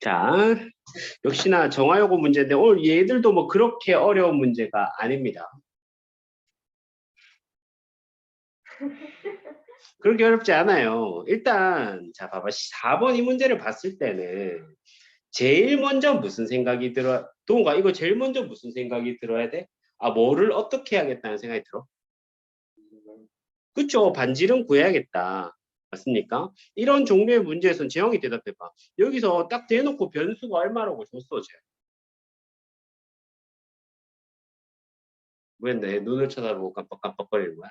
자, 역시나 정화요구 문제인데 오늘 얘들도 뭐 그렇게 어려운 문제가 아닙니다. 그렇게 어렵지 않아요. 일단 자 봐봐 4번 이 문제를 봤을 때는 제일 먼저 무슨 생각이 들어? 동우가 이거 제일 먼저 무슨 생각이 들어야 돼? 아 뭐를 어떻게 해야겠다는 생각이 들어? 그쵸 반지름 구해야겠다. 맞습니까? 이런 종류의 문제에서는 재영이 대답해봐. 여기서 딱 대놓고 변수가 얼마라고 줬어, 쟤. 왜 내 눈을 쳐다보고 깜빡깜빡거리는 거야?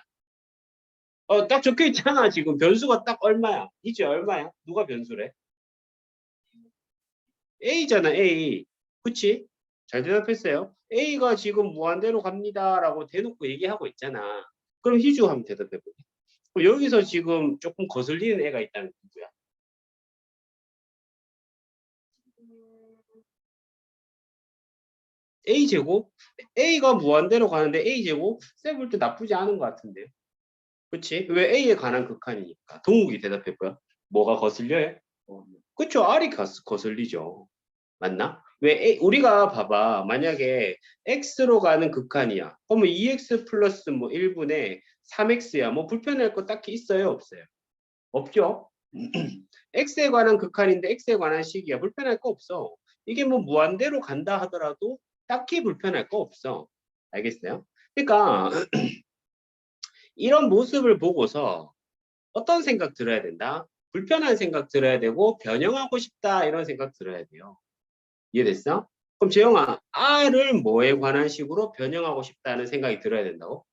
어, 딱 적혀 있잖아, 지금. 변수가 딱 얼마야? 이제 얼마야? 누가 변수래? A잖아, A. 그치? 잘 대답했어요. A가 지금 무한대로 갑니다라고 대놓고 얘기하고 있잖아. 그럼 희주 한번 대답해보게. 여기서 지금 조금 거슬리는 애가 있다는 누구야? A 제곱? A가 무한대로 가는데 A 제곱? 쌤볼 때 나쁘지 않은 것 같은데. 그치? 왜 A에 관한 극한이니까. 동욱이 대답해봐요. 뭐가 거슬려요? 그쵸? R이 거슬- 거슬리죠. 맞나? 왜 A, 우리가 봐봐. 만약에 X로 가는 극한이야. 그러면 2X 플러스 뭐 1분의 3X야. 뭐 불편할 거 딱히 있어요? 없어요? 없죠? X에 관한 극한인데 X에 관한 식이야. 불편할 거 없어. 이게 뭐 무한대로 간다 하더라도 딱히 불편할 거 없어. 알겠어요? 그러니까 이런 모습을 보고서 어떤 생각 들어야 된다? 불편한 생각 들어야 되고 변형하고 싶다 이런 생각 들어야 돼요. 이해됐어? 그럼 재영아 R을 뭐에 관한 식으로 변형하고 싶다는 생각이 들어야 된다고?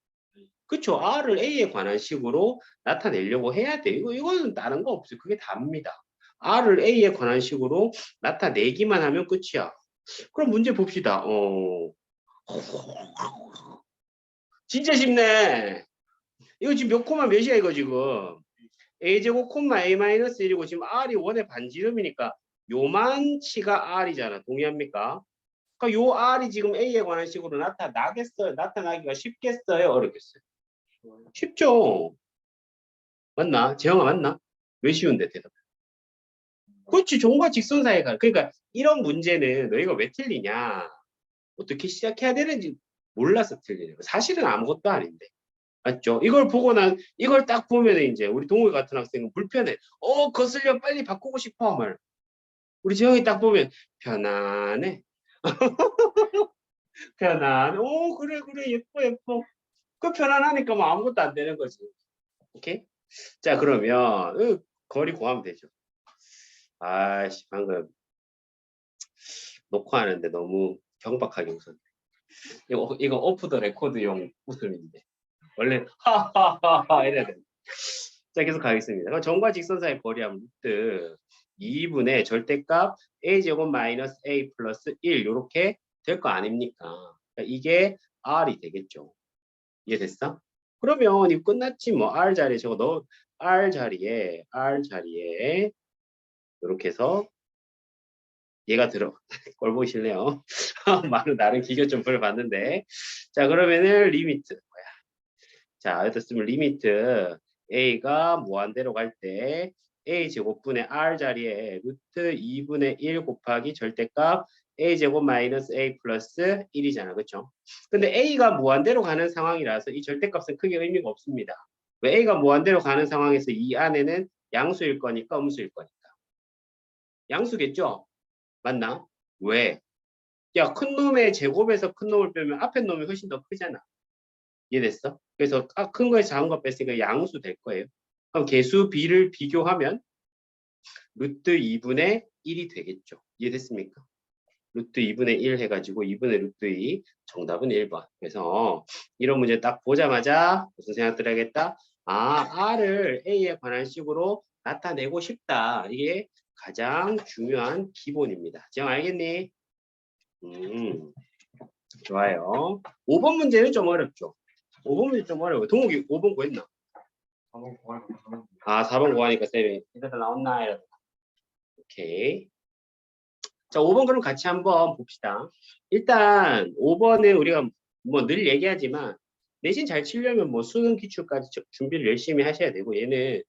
그쵸? R을 A에 관한 식으로 나타내려고 해야 돼. 이거, 이거는 다른 거 없어요. 그게 답니다. R을 A에 관한 식으로 나타내기만 하면 끝이야. 그럼 문제 봅시다. 어. 진짜 쉽네. 이거 지금 몇 코마 몇이야 이거 지금. a제곱 콤마 a 마이너스 1이고 지금 r이 원의 반지름이니까 요만치가 r이잖아. 동의합니까? 그러니까 요 r이 지금 a에 관한 식으로 나타나겠어요? 나타나기가 쉽겠어요? 어렵겠어요? 쉽죠. 맞나? 재영아 맞나? 왜 쉬운데 대답? 그렇지. 종과 직선 사이가. 그러니까 이런 문제는 너희가 왜 틀리냐? 어떻게 시작해야 되는지 몰라서 틀리는 거. 사실은 아무것도 아닌데. 맞죠? 이걸 보고 난 이걸 딱 보면 이제 우리 동호 같은 학생은 불편해. 어 거슬려 빨리 바꾸고 싶어 말. 우리 재영이 딱 보면 편안해. 편안. 오 그래 그래 예뻐 예뻐. 그 편안하니까 뭐 아무것도 안 되는 거지. 오케이? 자 그러면 으, 거리 구하면 되죠. 아씨 방금 녹화하는데 너무 경박하게 웃었네. 이거 이거 오프 더 레코드용 웃음인데. 원래 하하하하 이래야 돼. 자 계속 가겠습니다. 그럼 점과 직선 사이 거리함 루트 2분의 절대값 a 제곱 마이너스 a 플러스 1 이렇게 될 거 아닙니까? 그러니까 이게 r이 되겠죠. 이해됐어? 그러면 이거 끝났지 뭐 r 자리에 넣어 r 자리에 r 자리에 이렇게 해서 얘가 들어 꼴 보이실래요? 말은 나름 기교 좀 불봤는데 자 그러면은 리미트 뭐야? 자 여기다 쓰면 리미트 a가 무한대로 갈 때 a 제곱분의 r 자리에 루트 2분의 1 곱하기 절대값 a 제곱 마이너스 a 플러스 1이잖아 그쵸? 근데 a가 무한대로 가는 상황이라서 이 절대값은 크게 의미가 없습니다. 왜 a가 무한대로 가는 상황에서 이 안에는 양수일 거니까 음수일 거니까. 양수겠죠? 맞나? 왜? 야, 큰 놈의 제곱에서 큰 놈을 빼면 앞에 놈이 훨씬 더 크잖아. 이해됐어? 그래서 아, 큰 거에 작은 거 뺐으니까 양수 될 거예요. 그럼 개수 b를 비교하면 루트 2분의 1이 되겠죠. 이해됐습니까? 루트 2분의 1 해가지고 2분의 루트 2 정답은 1번. 그래서 이런 문제 딱 보자마자 무슨 생각 들어야겠다? 아, R을 A에 관한 식으로 나타내고 싶다. 이게 가장 중요한 기본입니다. 지금 알겠니? 음, 좋아요. 5번 문제는 좀 어렵죠? 5번 문제 좀 어려워요. 동욱이 5번 구했나? 아, 4번 구하니까 쌤이 이따가 나왔나? 이러다. 오케이. 자, 5번 그럼 같이 한번 봅시다. 일단 5번에 우리가 뭐 늘 얘기하지만 내신 잘 치려면 뭐 수능 기출까지 저- 준비를 열심히 하셔야 되고 얘는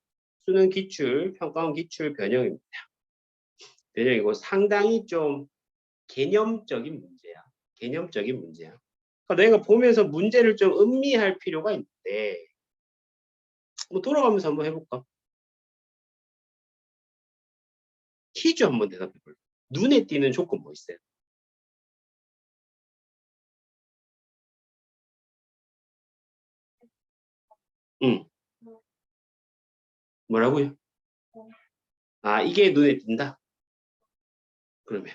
수능 기출, 평가원 기출 변형입니다. 대전 이거 상당히 좀 개념적인 문제야. 개념적인 문제야. 그러니까 너희가 보면서 문제를 좀 음미할 필요가 있는데 뭐 돌아가면서 한번 해볼까? 퀴즈 한번 대답해 볼래? 눈에 띄는 조건 뭐 있어요? 응. 뭐라고요? 아, 이게 눈에 띈다? 그러면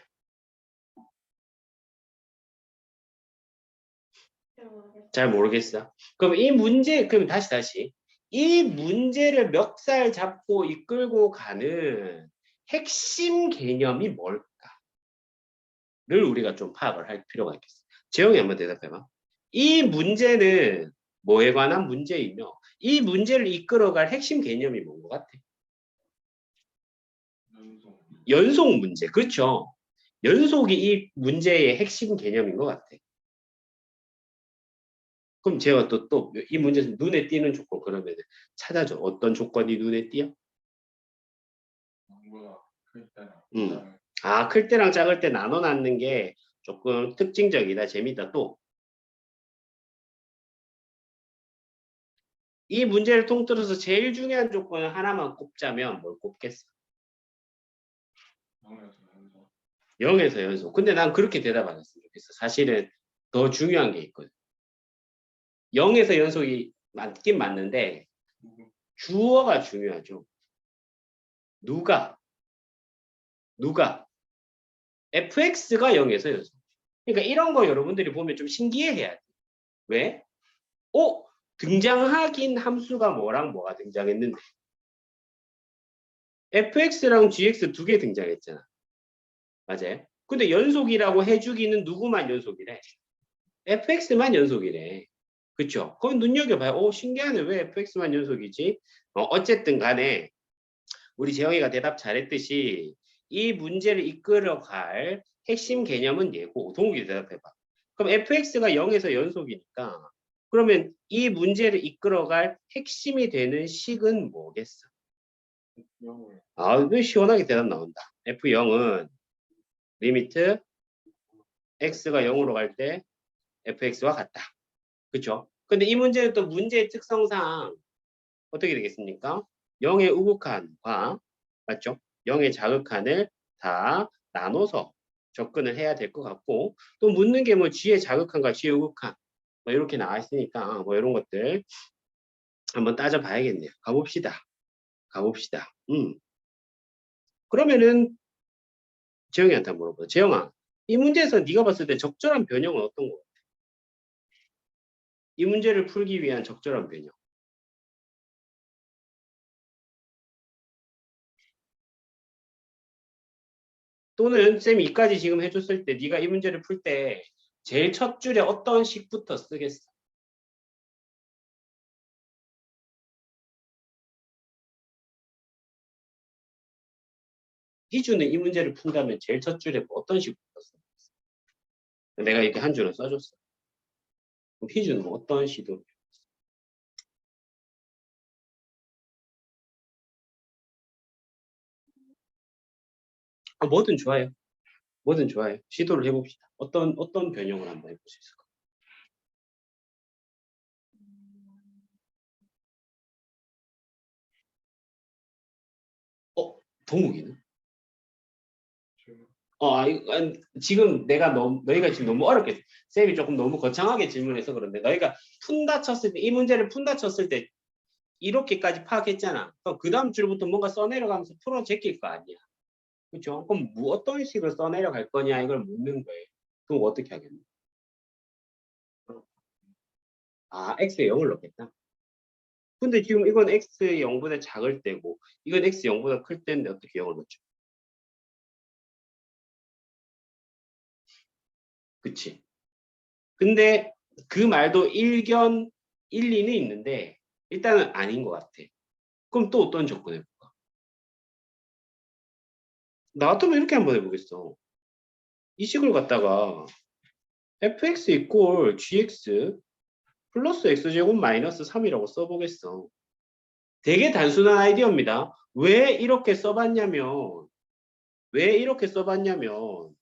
잘 모르겠어. 그럼 이 문제, 그럼 다시 다시. 이 문제를 멱살 잡고 이끌고 가는 핵심 개념이 뭘까? 를 우리가 좀 파악을 할 필요가 있겠어. 재영이 한번 대답해봐. 이 문제는 뭐에 관한 문제이며 이 문제를 이끌어갈 핵심 개념이 뭔 것 같아? 연속. 연속 문제. 그렇죠? 연속이 이 문제의 핵심 개념인 것 같아. 그럼 제가 또 또 이 문제에서 눈에 띄는 조건 그러면 찾아줘. 어떤 조건이 눈에 띄어? 음. 아, 클 때랑 작을 때 나눠 놨는 게 조금 특징적이다. 재밌다. 또. 이 문제를 통틀어서 제일 중요한 조건을 하나만 꼽자면 뭘 꼽겠어? 영에서 연속. 0에서 연속. 근데 난 그렇게 대답 안 했으면 좋겠어. 사실은 더 중요한 게 있거든. 0에서 연속이 맞긴 맞는데 누구? 주어가 중요하죠. 누가? 누가? fx가 0에서 연속. 그러니까 이런 거 여러분들이 보면 좀 신기해해야 돼. 왜? 어? 등장하긴 함수가 뭐랑 뭐가 등장했는데 fx랑 gx 두 개 등장했잖아. 맞아요? 근데 연속이라고 해주기는 누구만 연속이래? fx만 연속이래. 그쵸? 그건 눈여겨봐요. 오, 신기하네. 왜 fx만 연속이지? 어, 어쨌든 간에 우리 재영이가 대답 잘했듯이 이 문제를 이끌어갈 핵심 개념은 얘고 동욱이 대답해봐. 그럼 fx가 0에서 연속이니까 그러면 이 문제를 이끌어갈 핵심이 되는 식은 뭐겠어? 아, 왜 시원하게 대답 나온다. f0은 리미트 x가 0으로 갈 때 fx와 같다. 그쵸? 근데 이 문제는 또 문제의 특성상 어떻게 되겠습니까? 0의 우극한과 맞죠? 0의 자극한을 다 나눠서 접근을 해야 될 것 같고 또 묻는 게뭐 g의 자극한과 g의 우극한 뭐 이렇게 나와 있으니까 뭐 이런 것들 한번 따져봐야겠네요. 가봅시다. 가봅시다. 음. 그러면은 재영이한테 물어보자. 재영아, 이 문제에서 네가 봤을 때 적절한 변형은 어떤 거 같아? 이 문제를 풀기 위한 적절한 변형. 또는 쌤이 이까지 지금 해줬을 때 네가 이 문제를 풀 때 제일 첫 줄에 어떤 식부터 쓰겠어? 희주는 이 문제를 푼다면 제일 첫 줄에 뭐 어떤 식부터 쓰겠어? 내가 이렇게 한 줄을 써줬어. 그럼 희주는 뭐 어떤 시도? 뭐든 좋아요. 뭐든 좋아요. 시도를 해봅시다. 어떤 어떤 변형을 한번 해볼 수 있을까? 어, 동욱이는? 지금 어, 아, 아니, 지금 내가 너무 너희가 지금 너무 어렵게 쌤이 조금 너무 거창하게 질문해서 그런데 너희가 푼다 쳤을 때 이 문제를 푼다 쳤을 때 이렇게까지 파악했잖아. 그럼 그 다음 줄부터 뭔가 써내려가면서 풀어 제낄 거 아니야. 그렇죠? 그럼 뭐 어떤 식으로 써내려갈 거냐 이걸 묻는 거예요. 그럼 어떻게 하겠노? 아, x에 0을 넣겠다. 근데 지금 이건 x의 0보다 작을 때고 이건 x 0보다 클 때인데 어떻게 0을 넣죠? 그치? 근데 그 말도 일견 일리는 있는데 일단은 아닌 것 같아. 그럼 또 어떤 조건 해볼까? 나 같으면 이렇게 한번 해보겠어. 이 식을 갖다가 fx 이꼴 gx 플러스 x제곱 마이너스 3이라고 써보겠어. 되게 단순한 아이디어입니다. 왜 이렇게 써봤냐면 왜 이렇게 써봤냐면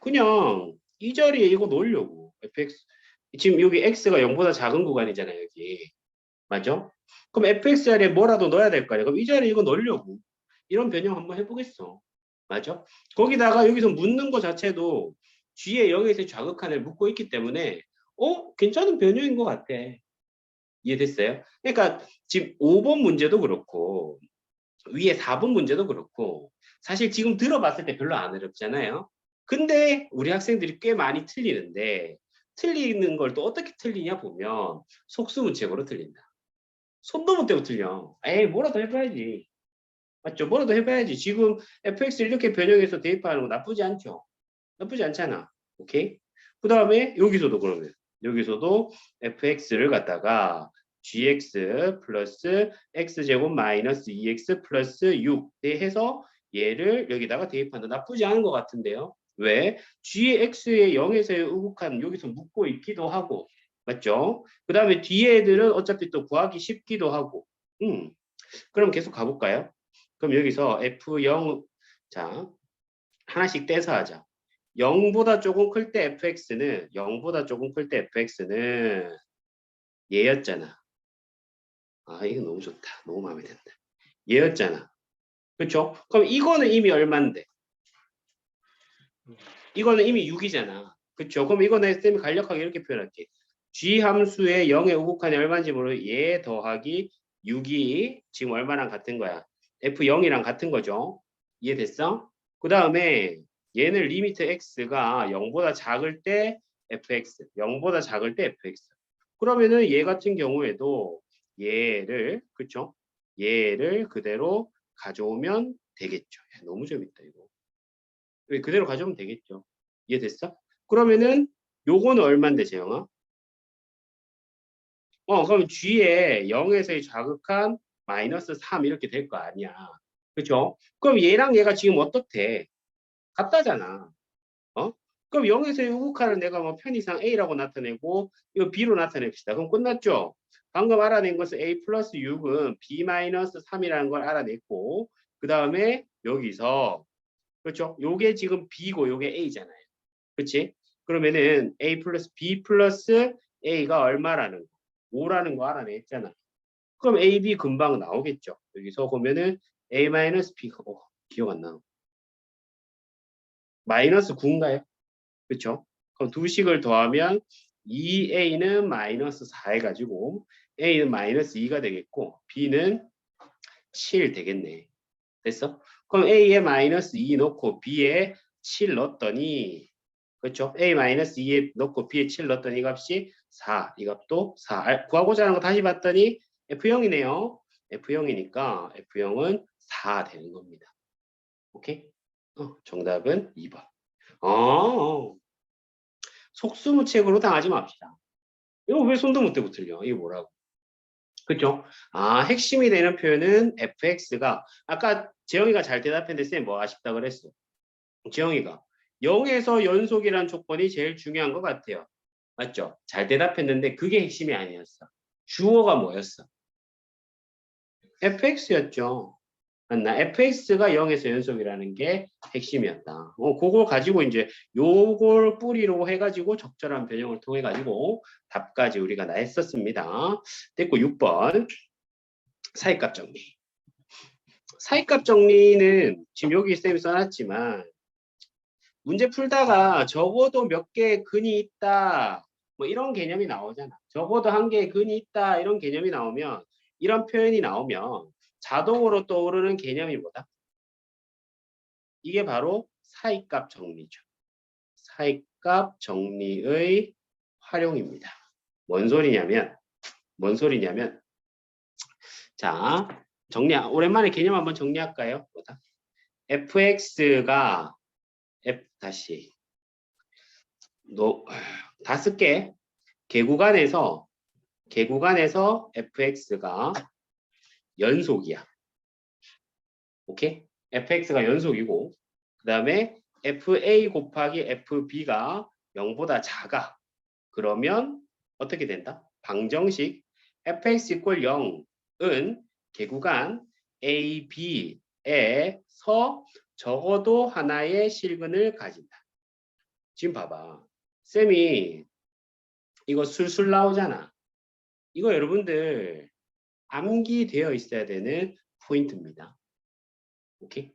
그냥 이 자리에 이거 놓으려고 fx 지금 여기 x가 0보다 작은 구간이잖아요 여기 맞죠? 그럼 fx 자리에 뭐라도 넣어야 될 거 아니야 그럼 이 자리에 이거 넣으려고 이런 변형 한번 해보겠어 맞죠? 거기다가 여기서 묻는 거 자체도 g의 0에서 좌극한을 묻고 있기 때문에 어? 괜찮은 변형인 것 같아 이해됐어요? 그러니까 지금 5번 문제도 그렇고 위에 4번 문제도 그렇고 사실 지금 들어봤을 때 별로 안 어렵잖아요. 근데 우리 학생들이 꽤 많이 틀리는데 틀리는 걸 또 어떻게 틀리냐 보면 속수무책으로 틀린다. 손도 못 대고 틀려. 에이 뭐라도 해봐야지. 맞죠? 뭐라도 해봐야지. 지금 fx를 이렇게 변형해서 대입하는 거 나쁘지 않죠? 나쁘지 않잖아. 오케이? 그 다음에 여기서도 그러면 여기서도 fx를 갖다가 gx 플러스 x제곱 마이너스 2x 플러스 6 해서 얘를 여기다가 대입한다. 나쁘지 않은 것 같은데요. 왜? gx의 0에서의 우극한 여기서 묶고 있기도 하고 맞죠? 그 다음에 뒤에 애들은 어차피 또 구하기 쉽기도 하고 음. 그럼 계속 가볼까요? 그럼 여기서 f0 자 하나씩 떼서 하자. 0보다 조금 클 때 fx는 0보다 조금 클 때 fx는 얘였잖아. 아 이거 너무 좋다. 너무 마음에 든다. 얘였잖아. 그렇죠? 그럼 이거는 이미 얼만데? 이거는 이미 6이잖아. 그렇죠? 그럼 이거는 쌤이 간략하게 이렇게 표현할게. g 함수의 0의 우극한이 얼마인지 모르고 얘 더하기 6이 지금 얼마랑 같은 거야? F0이랑 같은 거죠. 이해됐어? 그 다음에 얘는 리미트 x가 0보다 작을 때 fx, 0보다 작을 때 fx. 그러면은 얘 같은 경우에도 얘를 그쵸? 얘를 그대로 가져오면 되겠죠. 야, 너무 재밌다 이거. 왜 그대로 가져오면 되겠죠. 이해됐어? 그러면은 요거는 얼마인데 재영아? 어 그럼 g에 0에서의 자극한 마이너스 3 이렇게 될 거 아니야. 그쵸? 그럼 얘랑 얘가 지금 어떻대? 같다잖아. 어? 그럼 0에서의 우극한을 내가 뭐 편의상 A라고 나타내고 이거 B로 나타냅시다. 그럼 끝났죠? 방금 알아낸 것은 A 플러스 6은 B 마이너스 3이라는 걸 알아냈고 그 다음에 여기서 그렇죠? 요게 지금 B고 요게 A잖아요. 그렇지? 그러면은 A 플러스 B 플러스 A가 얼마라는 거? 5라는 거 알아냈잖아. 그럼 A, B 금방 나오겠죠. 여기서 보면은 A 마이너스 B가 어, 기억 안 나. 마이너스 9인가요? 그렇죠? 그럼 두 식을 더하면 2a는 마이너스 4 해가지고 a는 마이너스 2가 되겠고 b는 7 되겠네. 됐어? 그럼 a에 마이너스 2 넣고 b에 7 넣었더니 그렇죠? a 마이너스 2에 넣고 b에 7 넣었더니 이 값이 4. 이 값도 4. 아, 구하고자 하는 거 다시 봤더니 f0이네요. f0이니까 f0은 4 되는 겁니다. 오케이? 어, 정답은 2번. 어, 속수무책으로 당하지 맙시다. 이거 왜 손도 못 대고 틀려? 이게 뭐라고? 그죠? 아, 핵심이 되는 표현은 fx가 아까 재영이가 잘 대답했는데 쌤 뭐 아쉽다 그랬어. 재영이가 0에서 연속이란 조건이 제일 중요한 것 같아요. 맞죠? 잘 대답했는데 그게 핵심이 아니었어. 주어가 뭐였어? Fx였죠. 맞나? fx가 0에서 연속이라는 게 핵심이었다. 어, 그걸 가지고 이제 요걸 뿌리로 해가지고 적절한 변형을 통해 가지고 답까지 우리가 다 했었습니다. 됐고 6번 사이값 정리. 사이값 정리는 지금 여기 쌤이 써놨지만 문제 풀다가 적어도 몇 개의 근이 있다 뭐 이런 개념이 나오잖아. 적어도 한 개의 근이 있다 이런 개념이 나오면 이런 표현이 나오면 자동으로 떠오르는 개념이 뭐다? 이게 바로 사이값 정리죠. 사이값 정리의 활용입니다. 뭔 소리냐면, 뭔 소리냐면, 자, 정리, 오랜만에 개념 한번 정리할까요? 뭐다? fx가 f 다시 너, 다 쓸게. 개구간에서 개구간에서 fx가 연속이야. 오케이? fx가 연속이고 그 다음에 fa 곱하기 fb가 0보다 작아. 그러면 어떻게 된다? 방정식 fx 이퀄 0은 개구간 a, b에서 적어도 하나의 실근을 가진다. 지금 봐봐. 쌤이 이거 술술 나오잖아. 이거 여러분들 암기되어 있어야 되는 포인트입니다. 오케이?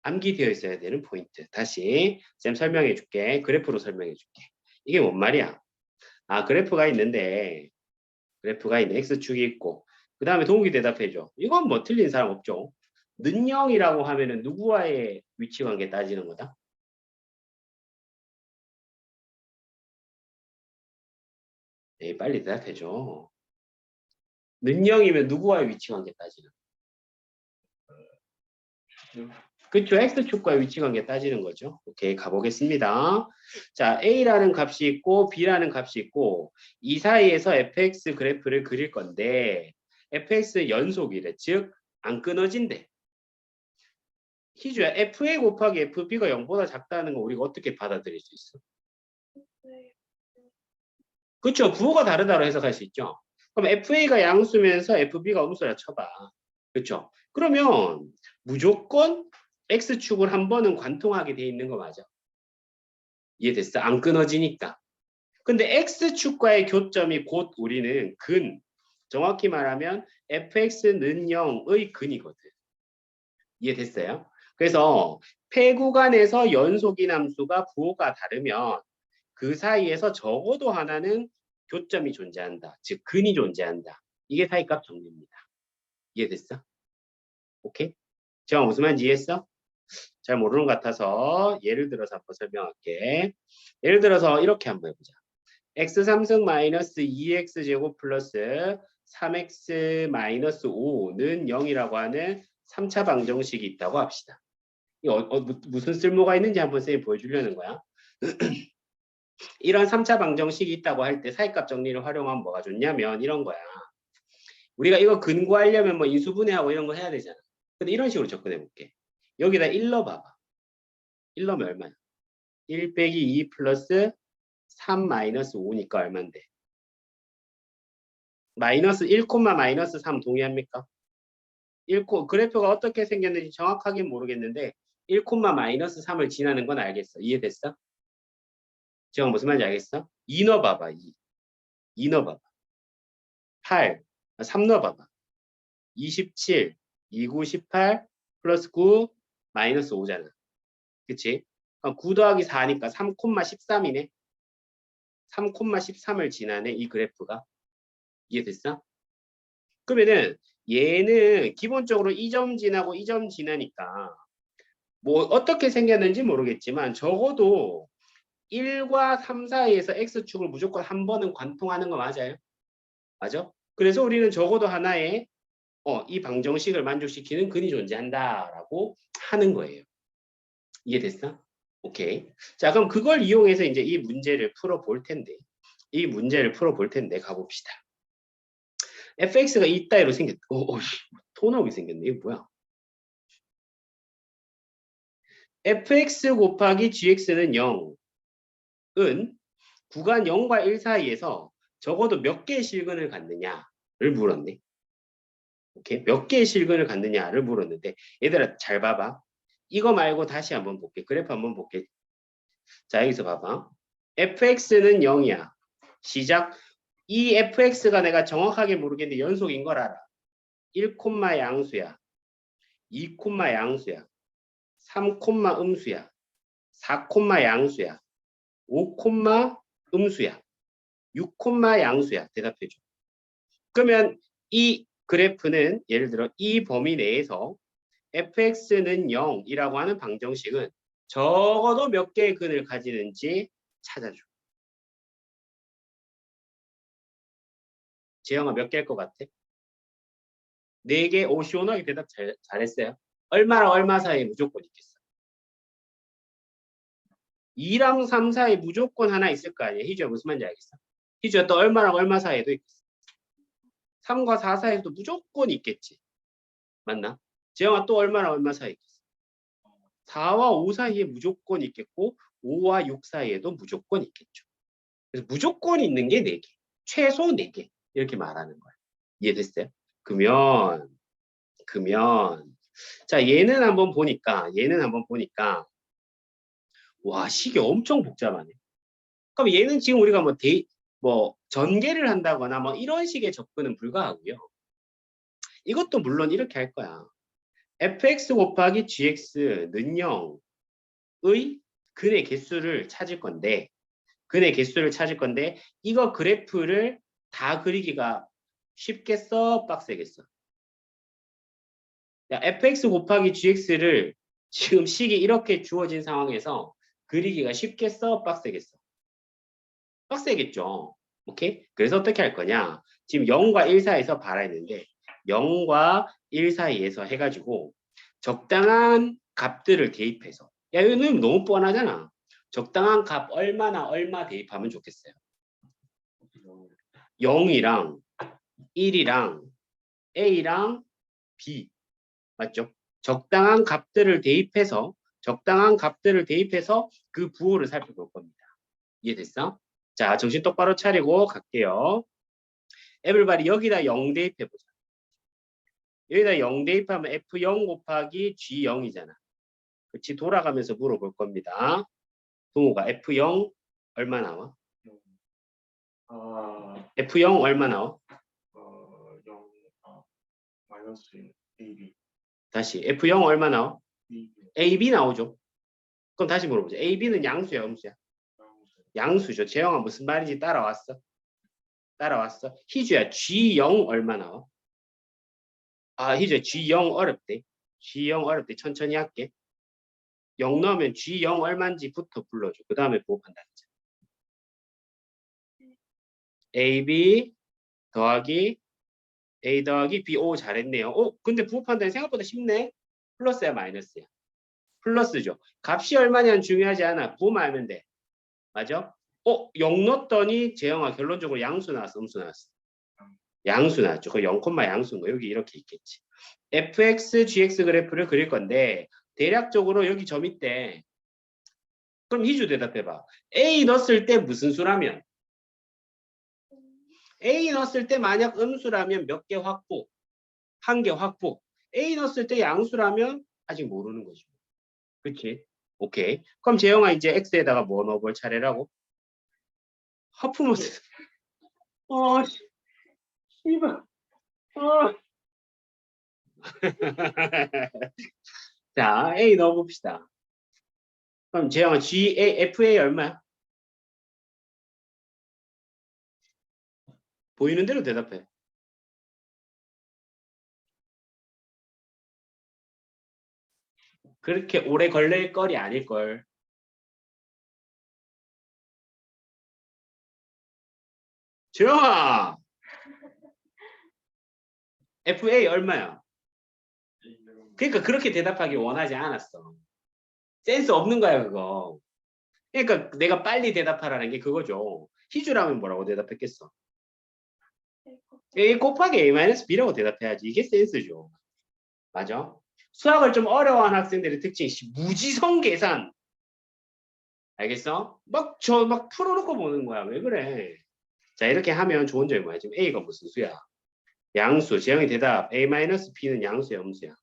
암기되어 있어야 되는 포인트. 다시 쌤 설명해 줄게. 그래프로 설명해 줄게. 이게 뭔 말이야? 아, 그래프가 있는데 그래프가 있는 x축이 있고 그 다음에 동욱이 대답해줘. 이건 뭐 틀린 사람 없죠. 는영이라고 하면은 누구와의 위치 관계 따지는 거다? 네, 빨리 대답해줘. 는영이면 누구와의 위치 관계 따지는 그쵸. X축과의 위치 관계 따지는 거죠. 오케이. 가보겠습니다. 자, A라는 값이 있고 B라는 값이 있고 이 사이에서 fx 그래프를 그릴 건데 fx 연속이래. 즉, 안 끊어진대. 희주야, fa 곱하기 fb가 0보다 작다는 거 우리가 어떻게 받아들일 수 있어? 그쵸. 부호가 다르다고 해석할 수 있죠. 그럼 fa가 양수면서 fb가 음수라 쳐봐. 그쵸. 그러면 무조건 x축을 한 번은 관통하게 돼 있는 거 맞아. 이해됐어? 안 끊어지니까. 근데 x축과의 교점이 곧 우리는 근, 정확히 말하면 fx는 0의 근이거든. 이해됐어요? 그래서 폐구간에서 연속인 함수가 부호가 다르면 그 사이에서 적어도 하나는 교점이 존재한다. 즉 근이 존재한다. 이게 사이값 정리입니다. 이해됐어? 오케이? 제가 무슨 말인지 이해했어? 잘 모르는 것 같아서 예를 들어서 한번 설명할게. 예를 들어서 이렇게 한번 해보자. x 3승 마이너스 2x 제곱 플러스 3x 마이너스 5는 0이라고 하는 3차 방정식이 있다고 합시다. 이 어, 어, 무- 무슨 쓸모가 있는지 한번 쌤이 보여주려는 거야. 이런 3차 방정식이 있다고 할 때 사이값 정리를 활용하면 뭐가 좋냐면 이런 거야. 우리가 이거 근거하려면 뭐 인수분해하고 이런 거 해야 되잖아. 근데 이런 식으로 접근해 볼게. 여기다 1 넣어봐봐. 1 넣으면 얼마야? 1 빼기 2 플러스 3 마이너스 5니까 얼만데? 마이너스 1 콤마 마이너스 3 동의합니까? 1 코, 그래프가 어떻게 생겼는지 정확하게 모르겠는데 1 콤마 마이너스 3을 지나는 건 알겠어. 이해됐어? 제가 무슨 말인지 알겠어? 2 넣어봐봐. 2. 2 넣어봐봐. 8. 3 넣어봐봐. 27. 2, 9, 18 플러스 9 마이너스 5잖아. 그치? 그럼 9 더하기 4니까 3, 13이네. 3, 13을 지나네. 이 그래프가. 이해됐어? 그러면은 얘는 기본적으로 이 점 지나고 이 점 지나니까 뭐 어떻게 생겼는지 모르겠지만 적어도 1과 3 사이에서 x축을 무조건 한 번은 관통하는 거 맞아요? 맞아? 그래서 우리는 적어도 하나의 어, 이 방정식을 만족시키는 근이 존재한다라고 하는 거예요. 이해됐어? 오케이. 자, 그럼 그걸 이용해서 이제 이 문제를 풀어 볼 텐데, 이 문제를 풀어 볼 텐데 가봅시다. fx가 이 따위로 생겼. 오, 오, 씨, 토 나오게 생겼네. 이거 뭐야? fx 곱하기 gx는 0 은 구간 0과 1 사이에서 적어도 몇 개의 실근을 갖느냐를 물었네. 오케이? 몇 개의 실근을 갖느냐를 물었는데 얘들아 잘 봐봐. 이거 말고 다시 한번 볼게. 그래프 한번 볼게. 자 여기서 봐봐. fx는 0이야. 시작. 이 fx가 내가 정확하게 모르겠는데 연속인 걸 알아. 1 콤마 양수야. 2 콤마 양수야. 3 콤마 음수야. 4 콤마 양수야. 5 콤마 음수야. 6 콤마 양수야. 대답해줘. 그러면 이 그래프는 예를 들어 이 범위 내에서 fx는 0이라고 하는 방정식은 적어도 몇 개의 근을 가지는지 찾아줘. 재영아 몇 개일 것 같아? 4개? 오 시원하게 대답 잘, 잘했어요. 얼마랑 얼마 사이에 무조건 있겠어? 2랑 3 사이에 무조건 하나 있을 거 아니야. 희주야 무슨 말인지 알겠어? 희주야 또 얼마랑 얼마 사이에도 있겠어? 3과 4 사이에도 무조건 있겠지. 맞나? 재영아 또 얼마랑 얼마 사이에 있겠어? 4와 5 사이에 무조건 있겠고 5와 6 사이에도 무조건 있겠죠. 그래서 무조건 있는 게 4개. 최소 4개. 이렇게 말하는 거야. 이해됐어요? 그러면 그러면 자, 얘는 한번 보니까, 얘는 한번 보니까, 와, 식이 엄청 복잡하네. 그럼 얘는 지금 우리가 뭐 데이, 뭐 전개를 한다거나 뭐 이런 식의 접근은 불가하고요. 이것도 물론 이렇게 할 거야. fx 곱하기 gx는 0의 근의 개수를 찾을 건데, 근의 개수를 찾을 건데, 이거 그래프를 다 그리기가 쉽겠어? 빡세겠어? 야, fx 곱하기 gx를 지금 식이 이렇게 주어진 상황에서 그리기가 쉽겠어? 빡세겠어? 빡세겠죠. 오케이? 그래서 어떻게 할 거냐? 지금 0과 1 사이에서 발화했는데 0과 1 사이에서 해가지고 적당한 값들을 대입해서 야 이거는 너무 뻔하잖아. 적당한 값 얼마나 얼마 대입하면 좋겠어요. 0이랑 1이랑 A랑 B 맞죠? 적당한 값들을 대입해서 적당한 값들을 대입해서 그 부호를 살펴볼 겁니다. 이해됐어? 자, 정신 똑바로 차리고 갈게요. 에블바리 여기다 0 대입해 보자. 여기다 0 대입하면 F0 곱하기 G0이잖아. 그치? 돌아가면서 물어볼 겁니다. 동호가 F0 얼마 나와? 아, F0 얼마 나와? 어, 0, 아, 마이너스 1, 다시 F0 얼마 나와? 2, AB 나오죠. 그럼 다시 물어보자. AB는 양수야, 음수야? 양수죠. 재영아 무슨 말인지 따라왔어? 따라왔어? 희주야 G0 얼마 나와? 아 희주야 G0 어렵대. G0 어렵대. 천천히 할게. 0 넣으면 G0 얼마인지부터 불러줘. 그 다음에 하자. AB 더하기 A 더하기 B. 오 잘했네요. 오 근데 부호 판단이 생각보다 쉽네. 플러스야 마이너스야? 플러스죠. 값이 얼마냐는 중요하지 않아. 부호만 알면 돼. 맞아? 어, 0 넣었더니 재영아 결론적으로 양수 나왔어, 음수 나왔어. 양수 나왔죠. 그 0, 양수인 거 여기 이렇게 있겠지. fx, gx 그래프를 그릴 건데 대략적으로 여기 점 있대. 그럼 희주 대답해봐. a 넣었을 때 무슨 수라면? a 넣었을 때 만약 음수라면 몇 개 확보? 한 개 확보. A 넣었을 때 양수라면 아직 모르는 거지. 그치? 오케이. 그럼 재영아 이제 x에다가 뭐 넣어볼 차례라고? 하프모스. 어, 씨. 씨발. 어. 자, A 넣어봅시다. 그럼 재영아 G, A, FA 얼마야? 보이는 대로 대답해. 그렇게 오래 걸릴 거리 아닐걸. 재영아! FA 얼마야? 그러니까 그렇게 대답하기 원하지 않았어. 센스 없는 거야, 그거. 그러니까 내가 빨리 대답하라는 게 그거죠. 희주라면 뭐라고 대답했겠어? A 곱하기 A-B라고 대답해야지. 이게 센스죠. 맞아? 수학을 좀 어려워하는 학생들의 특징이 씨, 무지성 계산. 알겠어? 막저막 풀어놓고 보는 거야. 왜 그래? 자 이렇게 하면 좋은 점이 뭐야? 지금 A가 무슨 수야? 양수. 재영이 대답. A-B는 양수야, 음수야?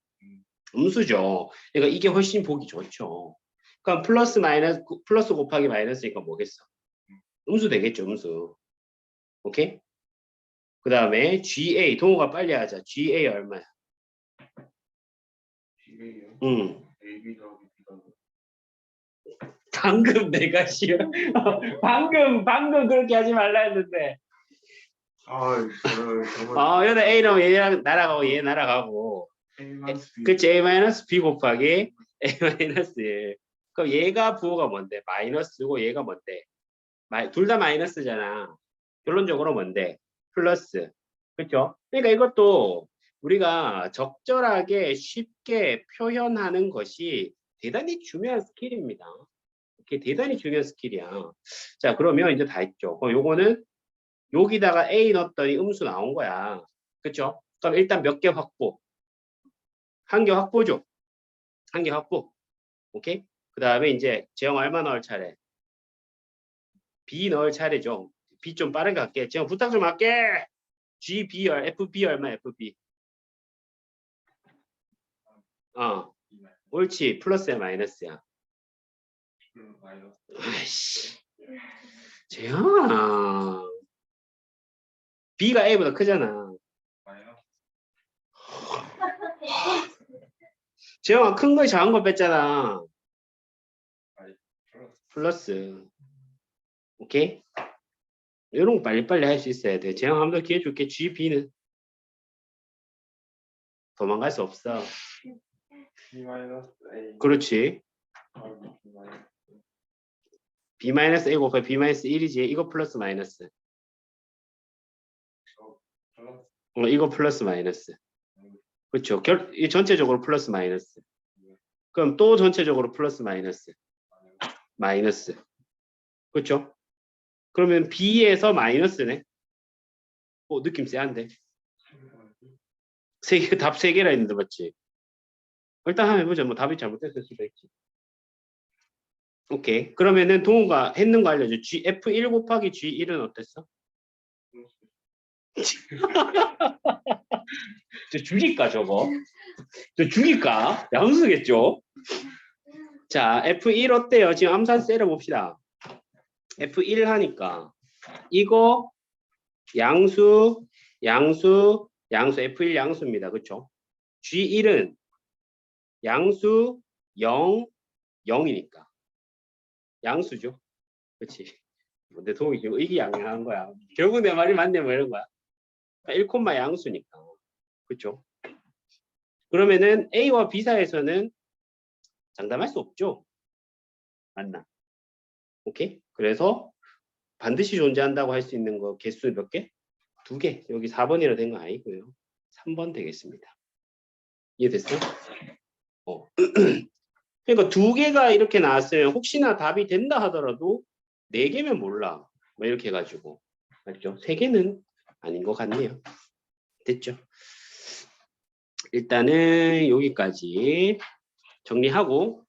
음수죠. 그러니까 이게 훨씬 보기 좋죠. 그럼 플러스 마이너스 플러스 곱하기 마이너스니까 뭐겠어? 음수 되겠죠, 음수. 오케이? 그 다음에 GA 동호가 빨리 하자. GA 얼마야? G에요. 음. AB 더하기 B 더하기 방금 내가 싫어. 방금 방금 그렇게 하지 말라 했는데. 아, 정말 어, 여기다 A랑 얘랑 날아가고 얘 날아가고. 그치 A-B 곱하기 A-1. 그럼 얘가 부호가 뭔데? 마이너스고 얘가 뭔데? 둘 다 마이너스잖아. 결론적으로 뭔데? 플러스. 그렇죠? 그러니까 이것도 우리가 적절하게 쉽게 표현하는 것이 대단히 중요한 스킬입니다. 이게 대단히 중요한 스킬이야. 자, 그러면 이제 다 했죠. 그럼 요거는 여기다가 A 넣었더니 음수 나온 거야. 그렇죠? 그럼 일단 몇 개 확보? 한 개 확보죠. 한 개 확보. 오케이? 그 다음에 이제 재영 얼마 넣을 차례? B 넣을 차례죠. B 좀 빠르게 할게. 재영 부탁 좀 할게. G, B, R, F, B 얼마? F, B. 어, 옳지. 플러스야, 마이너스야. 음, 마이너스. 아이씨. 재현아. B가 A보다 크잖아. 재현아, 큰 거 작은 거 뺐잖아. 플러스. 오케이? 이런 거 빨리빨리 할 수 있어야 돼. 재영 한번더 기회 줄게. G, B는 도망갈 수 없어. B 마이너스 A. 그렇지. 아, B 마이너스. B 마이너스 A 곱하기 B 마이너스 1이지. 이거 플러스 마이너스. 플러스. 어, 이거 플러스 마이너스. 그렇죠. 결, 이 전체적으로 플러스 마이너스. 그럼 또 전체적으로 플러스 마이너스. 마이너스. 그렇죠? 그러면 B에서 마이너스네. 어, 느낌 쎄한데. 세 개, 답 세 개라 했는데 맞지? 일단 한번 해보자. 뭐 답이 잘못됐을 수도 있지. 오케이. 그러면은 동우가 했는 거 알려줘. G, F1 곱하기 G1은 어땠어? 저 죽일까 저거? 저 죽일까? 양수겠죠? 자, F1 어때요? 지금 암산 때려 봅시다. F1 하니까 이거 양수, 양수, 양수 F1 양수입니다. 그렇죠? G1은 양수 0, 0이니까 양수죠. 그렇지? 내 도움이 결국 이게 양양한 거야. 결국 내 말이 맞네 뭐 이런 거야. 1콤마 양수니까. 그렇죠? 그러면은 A와 B 사이에서는 장담할 수 없죠. 맞나? 오케이? 그래서 반드시 존재한다고 할 수 있는 거 개수 몇 개? 두 개. 여기 4번이라 된 거 아니고요. 3번 되겠습니다. 이해됐어? 어. 그러니까 두 개가 이렇게 나왔으면 혹시나 답이 된다 하더라도 네 개면 몰라. 뭐 이렇게 해가지고. 맞죠? 세 개는 아닌 것 같네요. 됐죠? 일단은 여기까지 정리하고